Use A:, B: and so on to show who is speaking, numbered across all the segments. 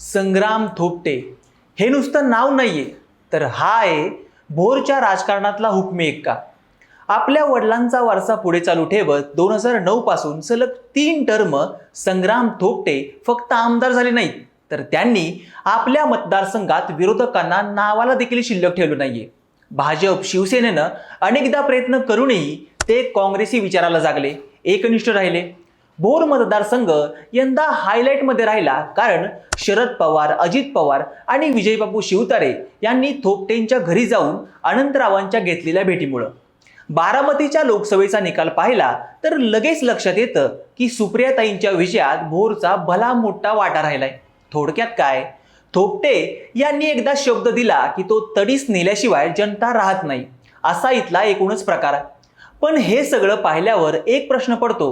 A: संग्राम थोपटे. हे नुसतं नाव नाही आहे तर हा आहे भोरच्या राजकारणातला हुकमी एक्का. आपल्या वडिलांचा वारसा पुढे चालू ठेवत दोन हजार नऊ पासून सलग तीन टर्म संग्राम थोपटे फक्त आमदार झाले नाहीत. तर त्यांनी आपल्या मतदारसंघात विरोधकांना नावाला देखील शिल्लक ठेवलं नाहीये. भाजप शिवसेनेनं अनेकदा प्रयत्न करूनही ते काँग्रेसी विचाराला जागले एकनिष्ठ राहिले. भोर मतदारसंघ यंदा हायलाईटमध्ये राहिला कारण शरद पवार अजित पवार आणि विजयबापू शिवतारे यांनी थोपटेंच्या घरी जाऊन अनंतरावांच्या घेतलेल्या भेटीमुळं. बारामतीच्या लोकसभेचा निकाल पाहिला तर लगेच लक्षात येतं की सुप्रियाताईंच्या विजयात भोरचा भला मोठा वाटा राहिलाय. थोडक्यात काय? थोपटे यांनी एकदा शब्द दिला की तो तडीस नेल्याशिवाय जनता राहत नाही असा इथला एकूणच प्रकार पण हे सगळं पाहिल्यावर एक प्रश्न पडतो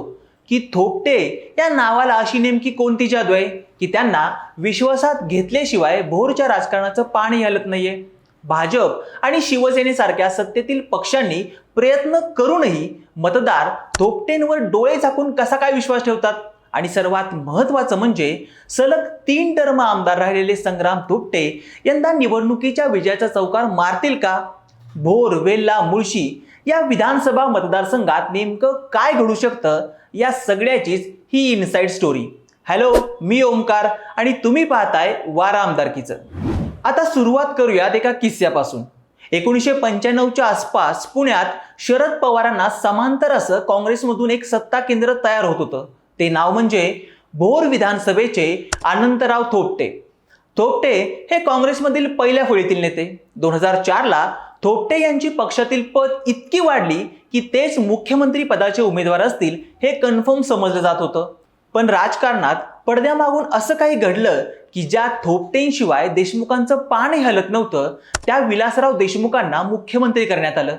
A: की थोपटे या नावाला अशी नेमकी कोणती जादू आहे? की त्यांना विश्वासात घेतल्याशिवाय भोरच्या राजकारणाचं पाणी हलत नाहीये. भाजप आणि शिवसेनेसारख्या सत्तेतील पक्षांनी प्रयत्न करूनही मतदार थोपटेंवर डोळे झाकून कसा काय विश्वास ठेवतात? आणि सर्वात महत्त्वाचं म्हणजे सलग तीन टर्म आमदार राहिलेले संग्राम थोपटे यंदा निवडणुकीच्या विजयाचा चौकार मारतील का? भोर वेल्ला मुळशी या विधानसभा मतदारसंघात नेमकं काय घडू शकतं? या सगळ्याचीच ही इनसाइड स्टोरी हॅलो मी ओमकार आणि तुम्ही पाहताय वारा आमदारकीचं. आता सुरुवात करूयात एका किस्स्यापासून. एकोणीसशे पंच्याण्णवच्या आसपास पुण्यात शरद पवारांना समांतर असं काँग्रेसमधून एक सत्ता केंद्र तयार होत होतं. ते नाव म्हणजे भोर विधानसभेचे अनंतराव थोपटे. थोपटे हे काँग्रेसमधील पहिल्या फळीतील नेते. दोन हजार चारला थोपटे यांची पक्षातील पद इतकी वाढली की तेच मुख्यमंत्री पदाचे उमेदवार असतील हे कन्फर्म समजलं जात होतं. पण राजकारणात पडद्यामागून असं काही घडलं की ज्या थोपटेंशिवाय देशमुखांचं पाणी हलत नव्हतं त्या विलासराव देशमुखांना मुख्यमंत्री करण्यात आलं.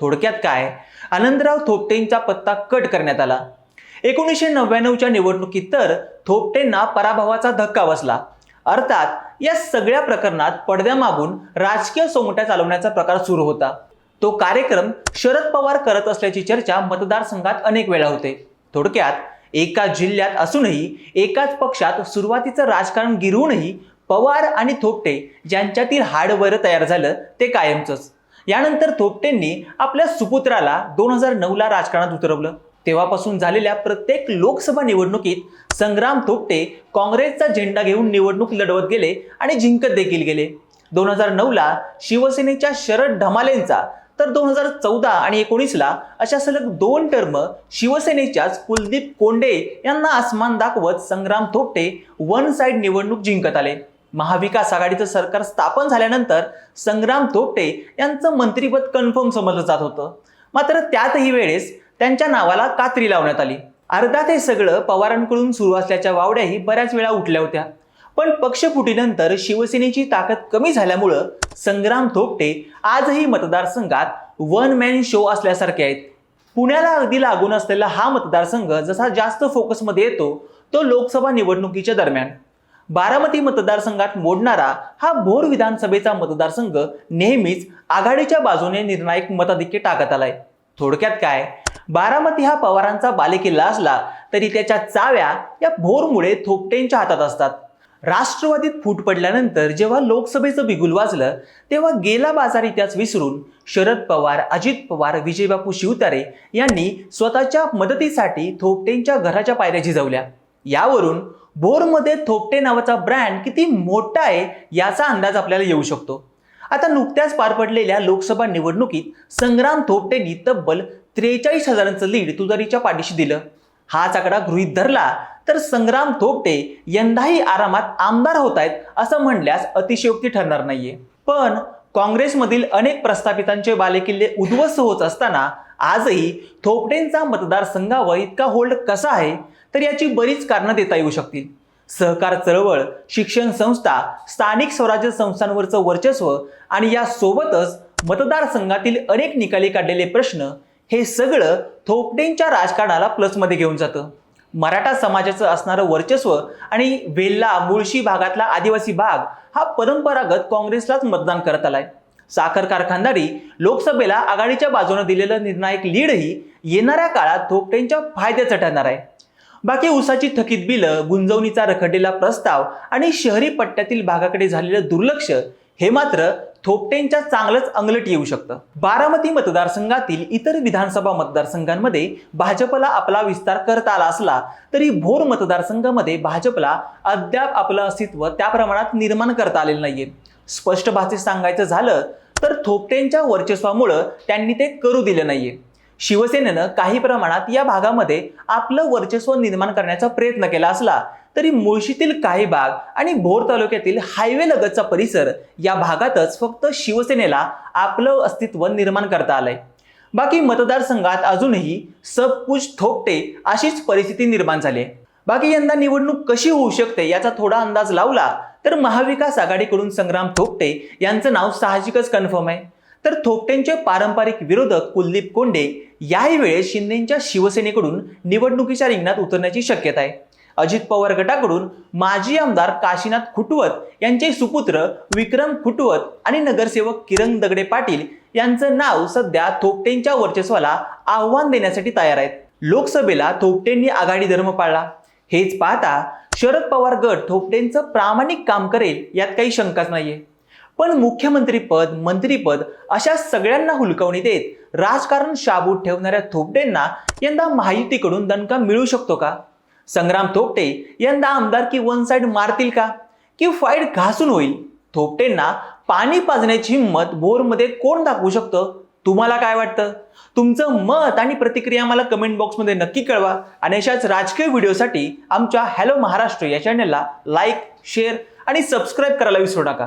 A: थोडक्यात काय? आनंदराव थोपटेंचा पत्ता कट करण्यात आला. एकोणीसशे नव्याण्णवच्या निवडणुकीत तर थोपटेंना पराभवाचा धक्का बसला. अर्थात या सगळ्या प्रकरणात पडद्यामागून राजकीय सोंगट्या चालवण्याचा प्रकार सुरू होता. तो कार्यक्रम शरद पवार करत असल्याची चर्चा मतदारसंघात अनेक वेळा होते. थोडक्यात एका जिल्ह्यात असूनही एकाच पक्षात सुरुवातीचं राजकारण गिरवूनही पवार आणि थोपटे ज्यांच्यातील हाडवर तयार झालं ते कायमचंच. यानंतर थोपटेंनी आपल्या सुपुत्राला दोन हजार नऊला राजकारणात उतरवलं. तेव्हापासून झालेल्या प्रत्येक लोकसभा निवडणुकीत संग्राम थोपटे काँग्रेसचा झेंडा घेऊन निवडणूक लढवत गेले आणि जिंकत देखील गेले. दोन हजार नऊला शिवसेनेच्या शरद ढमालेंचा तर दोन हजार चौदा आणि एकोणीसला अशा सलग दोन टर्म शिवसेनेच्याच कुलदीप कोंडे यांना आसमान दाखवत संग्राम थोपटे वन साईड निवडणूक जिंकत आले. महाविकास आघाडीचं सरकार स्थापन झाल्यानंतर संग्राम थोपटे यांचं मंत्रीपद कन्फर्म समजलं जात होतं. मात्र त्यातही वेळेस त्यांच्या नावाला कात्री लावण्यात आली. अर्धात हे सगळं पवारांकडून सुरू असल्याच्या वावड्याही बऱ्याच वेळा उठल्या होत्या. पण पक्षफुटीनंतर शिवसेनेची ताकद कमी झाल्यामुळं संग्राम थोपटे आजही मतदारसंघात वन मॅन शो असल्यासारखे आहेत. पुण्याला अगदी लागून असलेला हा मतदारसंघ जसा जास्त फोकसमध्ये येतो तो लोकसभा निवडणुकीच्या दरम्यान. बारामती मतदारसंघात मोडणारा हा भोर विधानसभेचा मतदारसंघ नेहमीच आघाडीच्या बाजूने निर्णायक मताधिक्य टाकत आलाय. थोडक्यात काय? बारामती हा पवारांचा बालेकिल्ला असला तरी त्याच्या चाव्या या भोरमुळे थोपटेंच्या हातात असतात. राष्ट्रवादीत फूट पडल्यानंतर जेव्हा लोकसभेचं बिगुल वाजलं तेव्हा गेला बाजार इतिहास विसरून शरद पवार अजित पवार विजयबापू शिवतारे यांनी स्वतःच्या मदतीसाठी थोपटेंच्या घराच्या पायऱ्या झिजवल्या. यावरून भोरमध्ये थोपटे नावाचा ब्रँड किती मोठा आहे याचा अंदाज आपल्याला येऊ शकतो. आता नुकत्याच पार पडलेल्या लोकसभा निवडणुकीत संग्राम थोपटेंनी तब्बल त्रेचाळीस हजारांचं लीड तुतारीच्या पाठीशी दिलं. हाच आकडा गृहीत धरला तर संग्राम थोपटे यंदाही आरामात आमदार होत आहेत असं म्हणल्यास अतिशयोक्ती ठरणार नाहीये. पण काँग्रेसमधील अनेक प्रस्थापितांचे बालेकिल्ले उद्ध्वस्त होत असताना आजही थोपटेंचा मतदारसंघावर इतका होल्ड कसा आहे तर याची बरीच कारणं देता येऊ शकतील. सहकार चळवळ शिक्षण संस्था स्थानिक स्वराज्य संस्थांवरचं वर्चस्व आणि यासोबतच मतदारसंघातील अनेक निकाली काढलेले प्रश्न हे सगळं थोपटेंच्या राजकारणाला प्लसमध्ये घेऊन जातं. मराठा समाजाचं असणारं वर्चस्व आणि वेल्ला मुळशी भागातला आदिवासी भाग हा परंपरागत काँग्रेसलाच मतदान करत आलाय. साखर कारखानदारी लोकसभेला आघाडीच्या बाजूने दिलेलं निर्णायक लीडही येणाऱ्या काळात थोपटेंच्या फायद्याचं ठरणार आहे. बाकी ऊसाची थकीत बिलं गुंजवणीचा रखडलेला प्रस्ताव आणि शहरी पट्ट्यातील भागाकडे झालेलं दुर्लक्ष हे मात्र थोपटेंच्या चांगलंच अंगलट येऊ शकतं. बारामती मतदारसंघातील इतर विधानसभा मतदारसंघांमध्ये भाजपला आपला विस्तार करता आला असला तरी भोर मतदारसंघामध्ये भाजपला अद्याप आपलं अस्तित्व त्या प्रमाणात निर्माण करता आलेलं नाहीये. स्पष्ट भाषेत सांगायचं झालं तर थोपटेंच्या वर्चस्वामुळं त्यांनी ते करू दिलं नाहीये. शिवसेनेनं काही प्रमाणात या भागामध्ये आपलं वर्चस्व निर्माण करण्याचा प्रयत्न केला असला तरी मुळशीतील काही भाग आणि भोर तालुक्यातील हायवे लगतचा परिसर या भागातच फक्त शिवसेनेला आपलं अस्तित्व निर्माण करता आलंय. बाकी मतदारसंघात अजूनही सब कुछ थोपटे अशीच परिस्थिती निर्माण झाली आहे. बाकी यंदा निवडणूक कशी होऊ शकते याचा थोडा अंदाज लावला तर महाविकास आघाडीकडून संग्राम थोपटे यांचं नाव साहजिकच कन्फर्म आहे. तर थोपटेंचे पारंपरिक विरोधक कुलदीप कोंडे याही वेळेस शिंदेच्या शिवसेनेकडून निवडणुकीच्या रिंगणात उतरण्याची शक्यता आहे. अजित पवार गटाकडून माजी आमदार काशीनाथ खुटवत यांचे सुपुत्र विक्रम खुटवत आणि नगरसेवक किरण दगडे पाटील यांचं नाव सध्या थोपटेंच्या वर्चस्वाला आव्हान देण्यासाठी तयार आहेत. लोकसभेला थोपटेंनी आघाडी धर्म पाळला. हेच पाहता शरद पवार गट थोपटेंचं प्रामाणिक काम करेल यात काही शंकाच नाहीये. पण मुख्यमंत्रीपद मंत्रीपद अशा सगळ्यांना हुलकावणी देत राजकारण शाबूत ठेवणाऱ्या थोपटेंना यंदा महायुतीकडून दणका मिळू शकतो का? संग्राम थोपटे यंदा आमदारकी वन साइड मारतील का? की फाईट घासून होईल? थोपटेंना पाणी पाजण्याची हिंमत बोरमध्ये कोण दाखवू शकतं? तुम्हाला काय वाटतं? तुमचं मत आणि प्रतिक्रिया मला कमेंट बॉक्समध्ये नक्की कळवा आणि अशाच राजकीय व्हिडिओसाठी आमच्या हॅलो महाराष्ट्र या चॅनलला लाईक शेअर आणि सबस्क्राईब करायला विसरू नका.